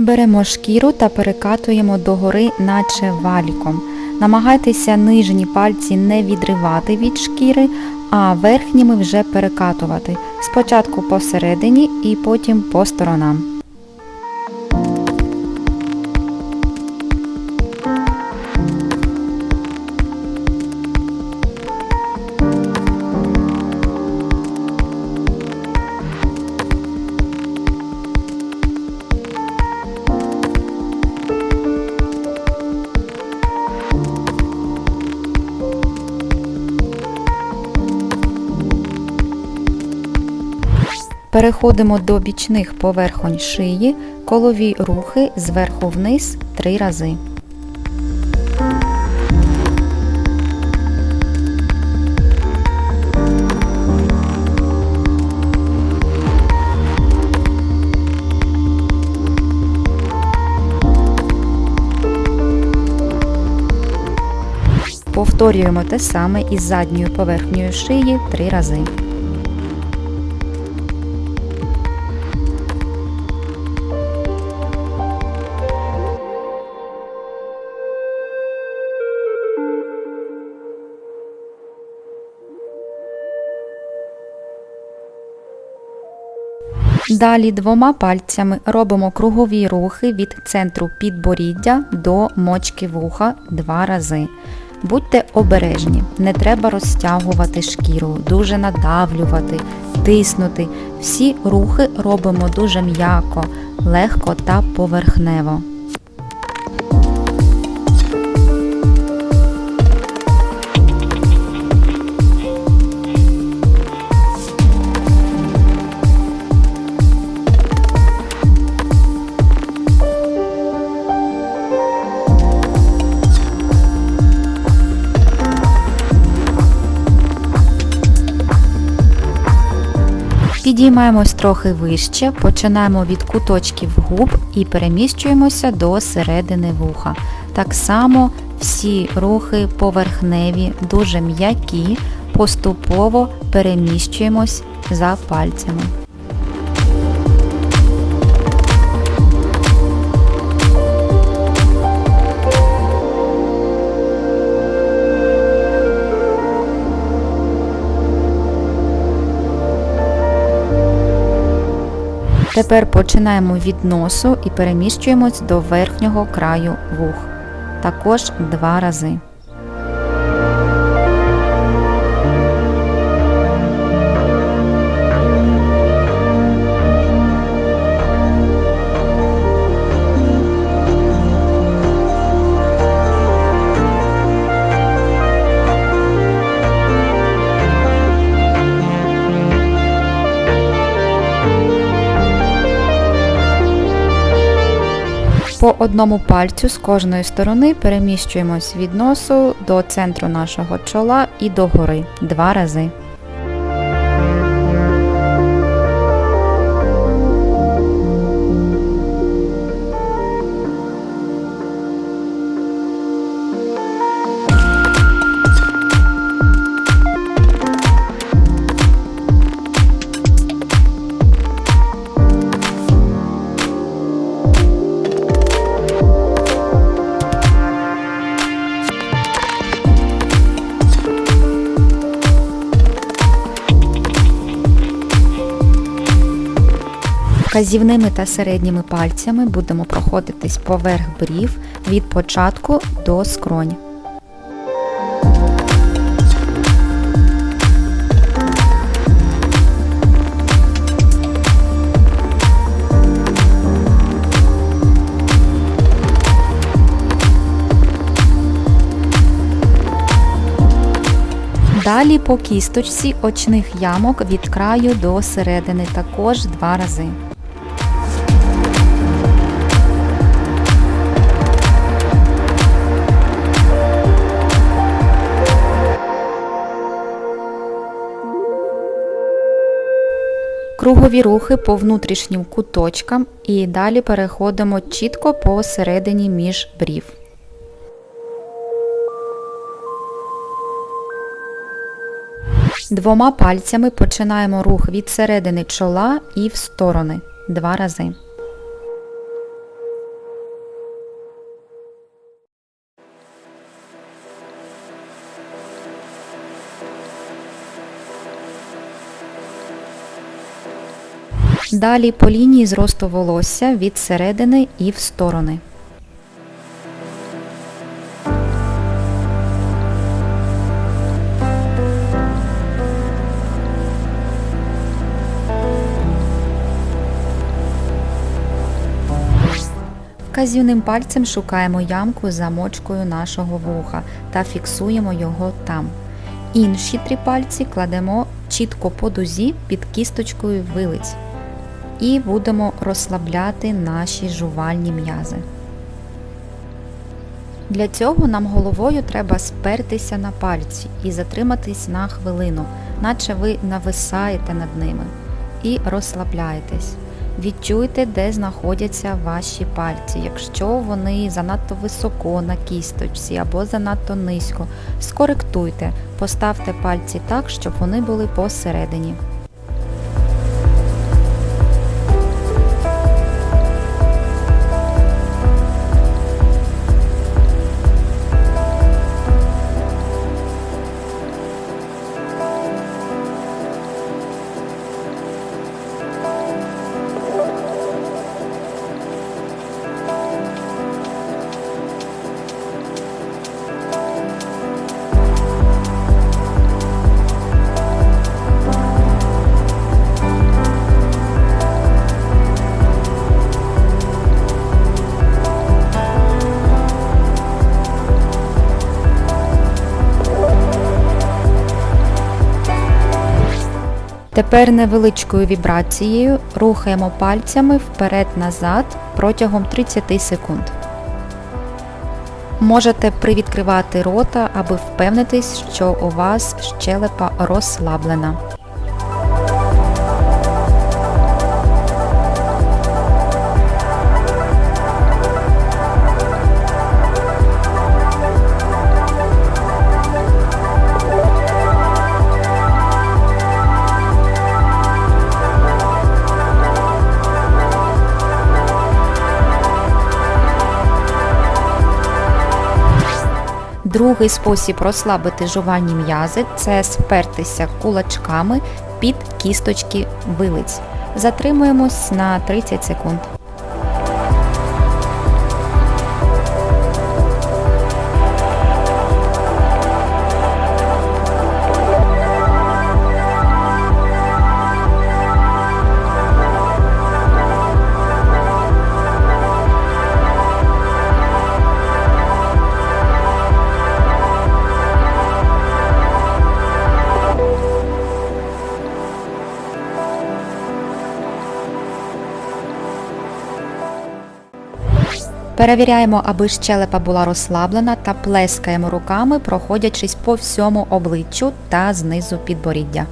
Беремо шкіру та перекатуємо догори, наче валіком. Намагайтеся нижні пальці не відривати від шкіри, а верхніми вже перекатувати. Спочатку посередині і потім по сторонам. Переходимо до бічних поверхонь шиї, колові рухи зверху вниз три рази. Повторюємо те саме із задньою поверхнею шиї три рази. Далі двома пальцями робимо кругові рухи від центру підборіддя до мочки вуха два рази. Будьте обережні, не треба розтягувати шкіру, дуже надавлювати, тиснути. Всі рухи робимо дуже м'яко, легко та поверхнево. Підіймаємось трохи вище, починаємо від куточків губ і переміщуємося до середини вуха. Так само всі рухи поверхневі, дуже м'які, поступово переміщуємось за пальцями. Тепер починаємо від носу і переміщуємось до верхнього краю вух. Також два рази. По одному пальцю з кожної сторони переміщуємось від носу до центру нашого чола і до гори два рази. Вказівними та середніми пальцями будемо проходитись поверх брів від початку до скронь. Далі по кісточці очних ямок від краю до середини також два рази. Кругові рухи по внутрішнім куточкам і далі переходимо чітко посередині між брів. Двома пальцями починаємо рух від середини чола і в сторони два рази. Далі по лінії зросту волосся від середини і в сторони. Вказівним пальцем шукаємо ямку за мочкою нашого вуха та фіксуємо його там. Інші три пальці кладемо чітко по дузі під кісточкою вилиць і будемо розслабляти наші жувальні м'язи. Для цього нам головою треба спертися на пальці і затриматись на хвилину, наче ви нависаєте над ними, і розслабляєтесь. Відчуйте, де знаходяться ваші пальці. Якщо вони занадто високо на кісточці або занадто низько, скоректуйте, поставте пальці так, щоб вони були посередині. Тепер невеличкою вібрацією рухаємо пальцями вперед-назад протягом 30 секунд. Можете привідкривати рота, аби впевнитись, що у вас щелепа розслаблена. Другий спосіб розслабити жувальні м'язи це спертися кулачками під кісточки вилиць. Затримуємось на 30 секунд. Перевіряємо, аби щелепа була розслаблена та плескаємо руками, проходячись по всьому обличчю та знизу підборіддя.